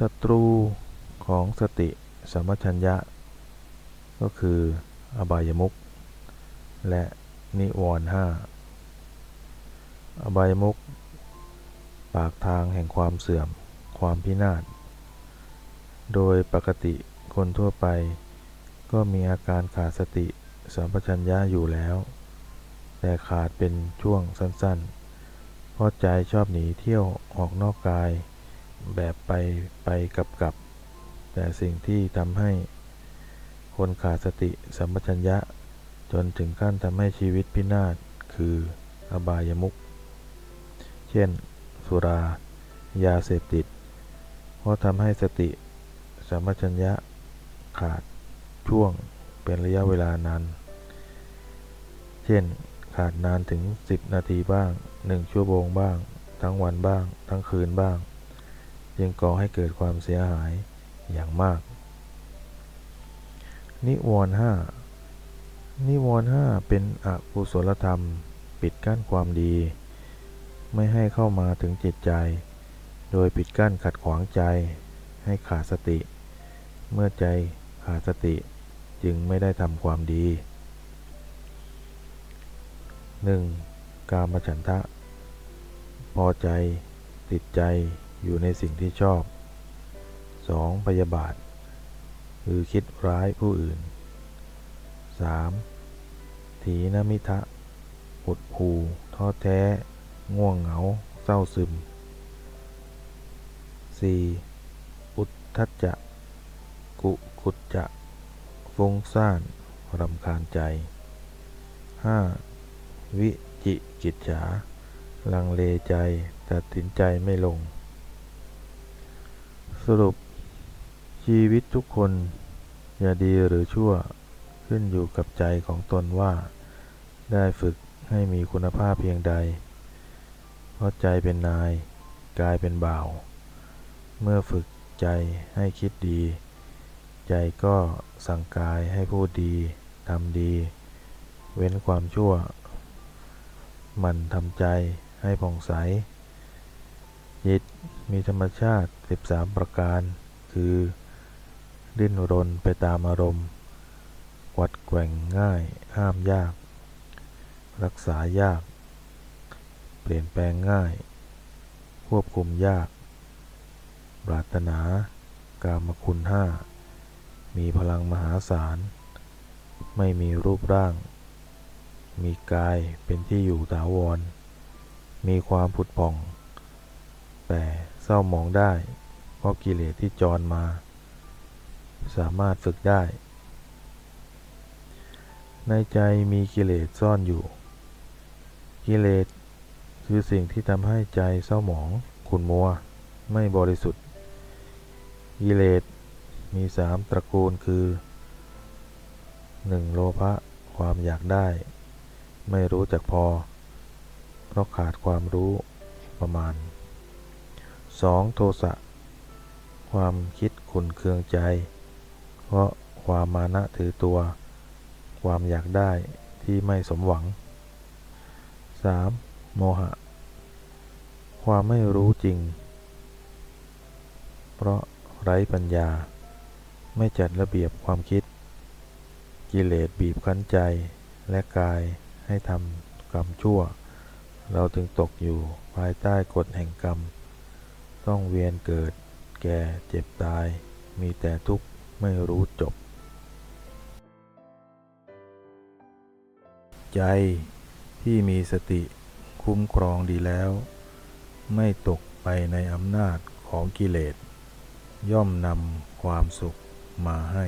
ศัตรูของสติสัมปชัญญะ ก็คืออบายมุขและนิวรณ์ห้าอบายมุขปากทางแห่งความเสื่อมความพินาศ โดยปกติคนทั่วไป ก็มีอาการขาดสติสัมปชัญญะอยู่แล้ว แต่ขาดเป็นช่วงสั้นๆ เพราะใจชอบหนีเที่ยวออกนอกกาย แบบไปไปกับกับ แต่สิ่งที่ทำให้คนขาดสติสัมปชัญญะ จนถึงขั้นทำให้ชีวิตพินาศคืออบายมุขเช่น สุรา ยาเสพติด เพราะทำให้สติสัมปชัญญะขาดช่วงเป็นระยะเวลานาน เช่น ขาดนานถึง 10 นาทีบ้าง 1 ชั่วโมงบ้าง ทั้งวันบ้าง ทั้งคืนบ้าง จึงก่อให้เกิดความเสียหายอย่างมาก นิวรณ์ห้านิวรณ์ห้าเป็นอกุศลธรรม ปิดกั้นความดี ไม่ให้เข้ามาถึงจิตใจ โดยปิดกั้นขัดขวางใจ ให้ขาดสติ เมื่อใจขาดสติจึงไม่ได้ทำความดี 1. กามฉันทะ พอใจ ติดใจ อยู่ในสิ่งที่ชอบ 2. พยาบาท คือคิดร้ายผู้อื่น 3. ถีนมิทะหดหูท้อแท้ ง่วงเหงา เศร้าซึม 4. อุทธัจจะ กุกุจจะ ฟุ้งซ่าน รำคาญใจ 5. วิจิกิจฉา ลังเลใจ ตัดสินใจไม่ลง สรุป ชีวิตทุกคนจะดีหรือชั่วขึ้นอยู่กับใจของตนว่า ได้ฝึกให้มีคุณภาพเพียงใด เพราะใจเป็นนาย กายเป็นบ่าว เมื่อฝึกใจให้คิดดี ใจก็สั่งกายให้พูดดีทำดี เว้นความชั่ว มันทำใจให้ผ่องใส จิตมีธรรมชาติ 13 ประการ คือ ดิ้นรนไปตามอารมณ์วัดแกว่งง่าย ห้ามยาก รักษายาก เปลี่ยนแปลงง่าย ควบคุมยาก ปรารถนา กามคุณห้า มีพลังมหาศาล ไม่มีรูปร่าง มีกายเป็นที่อยู่ถาวร มีความผุดผ่อง แต่เศร้ามองได้ เพราะกิเลสที่จรมา สามารถฝึกได้ ในใจมีกิเลสซ่อนอยู่ กิเลสคือสิ่งที่ทำให้ใจเศร้าหมองขุ่นมัว ไม่บริสุทธิ์ กิเลสมีสามตระกูลคือ 1. โลภะความอยากได้ ไม่รู้จักพอ เพราะขาดความรู้ประมาณ 2. โทสะความคิดขุนเคืองใจ เพราะความมานะถือตัว ความอยากได้ที่ไม่สมหวัง 3. โมหะ ความไม่รู้จริง เพราะไร้ปัญญา ไม่จัดระเบียบความคิด กิเลสบีบคั้นใจและกายให้ทำกรรมชั่ว เราถึงตกอยู่ภายใต้กฎแห่งกรรม ต้องเวียนเกิด แก่เจ็บตาย มีแต่ทุกข์ไม่รู้จบ ใจที่มีสติคุ้มครองดีแล้ว ไม่ตกไปในอำนาจของกิเลส ย่อมนำความสุขมาให้